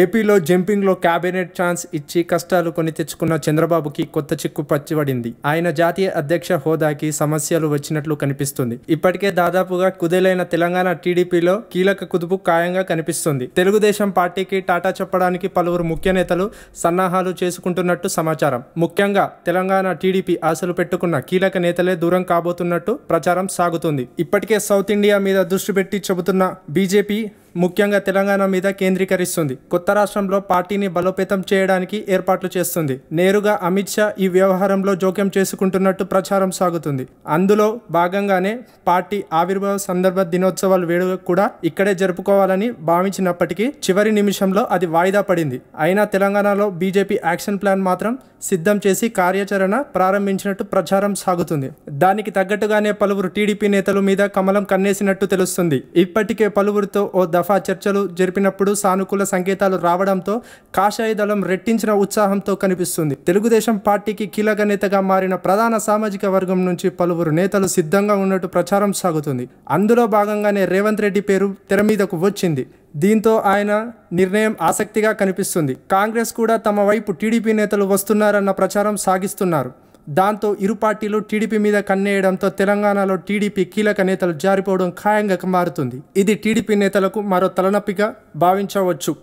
ఏపీలో జంపింగ్లో cabinet chance ఇచ్చి కష్టాలు కొని తెచ్చుకున్న చంద్రబాబుకి కొత్త చిక్కు పచ్చిపడింది. ఆయన జాతీయ అధ్యక్ష హోదాకి సమస్యలు వచ్చినట్లు కనిపిస్తుంది. ఇప్పటికే దాదాపుగా కుదేలైన తెలంగాణ టీడీపీలో కీలక కుదుపు ఖాయంగా కనిపిస్తుంది. తెలుగుదేశం పార్టీకి టాటా చెప్పడానికి పలువురు ముఖ్య నేతలు సన్నాహాలు చేసుకుంటున్నట్టు సమాచారం. ముఖ్యంగా తెలంగాణ టీడీపీ ఆశలు పెట్టుకున్న కీలక నేతలే దూరం కాబోతున్నట్టు ప్రచారం సాగుతుంది. ఇప్పటికే సౌత్ ఇండియా మీద దృష్టి పెట్టి చెబుతున్న బీజేపీ ముఖ్యంగా తెలంగాణ మీద కేంద్రీకరిస్తుంది. కొత్త రాష్ట్రంలో పార్టీని బలోపేతం చేయడానికి ఏర్పాట్లు చేస్తుంది. నేరుగా అమిత్ షా ఈ వ్యవహారంలో జోక్యం చేసుకుంటున్నట్టు ప్రచారం సాగుతుంది. అందులో భాగంగానే పార్టీ ఆవిర్భావ సందర్భ దినోత్సవాలు వేడుక కూడా ఇక్కడే జరుపుకోవాలని భావించినప్పటికీ చివరి నిమిషంలో అది వాయిదా పడింది. అయినా తెలంగాణలో బీజేపీ యాక్షన్ ప్లాన్ మాత్రం సిద్ధం చేసి కార్యాచరణ ప్రారంభించినట్టు ప్రచారం సాగుతుంది. దానికి తగ్గట్టుగానే పలువురు టీడీపీ నేతల మీద కమలం కన్నేసినట్టు తెలుస్తుంది. ఇప్పటికే పలువురితో ఓ దఫా చర్చలు జరిపినప్పుడు సానుకూల సంకేతాలు రావడంతో కాషాయ దళం రెట్టించిన ఉత్సాహంతో కనిపిస్తుంది. తెలుగుదేశం పార్టీకి కీలక నేతగా మారిన ప్రధాన సామాజిక వర్గం నుంచి పలువురు నేతలు సిద్ధంగా ఉన్నట్టు ప్రచారం సాగుతుంది. అందులో భాగంగానే రేవంత్ రెడ్డి పేరు తెర మీదకు వచ్చింది. దీంతో ఆయన నిర్ణయం ఆసక్తిగా కనిపిస్తుంది. కాంగ్రెస్ కూడా తమ వైపు టీడీపీ నేతలు వస్తున్నారన్న ప్రచారం సాగిస్తున్నారు. దాంతో ఇరు పార్టీలు టీడీపీ మీద కన్నేయడంతో తెలంగాణలో టీడీపీ కీలక నేతలు జారిపోవడం ఖాయంగా మారుతుంది. ఇది టీడీపీ నేతలకు మరో తలనొప్పిగా భావించవచ్చు.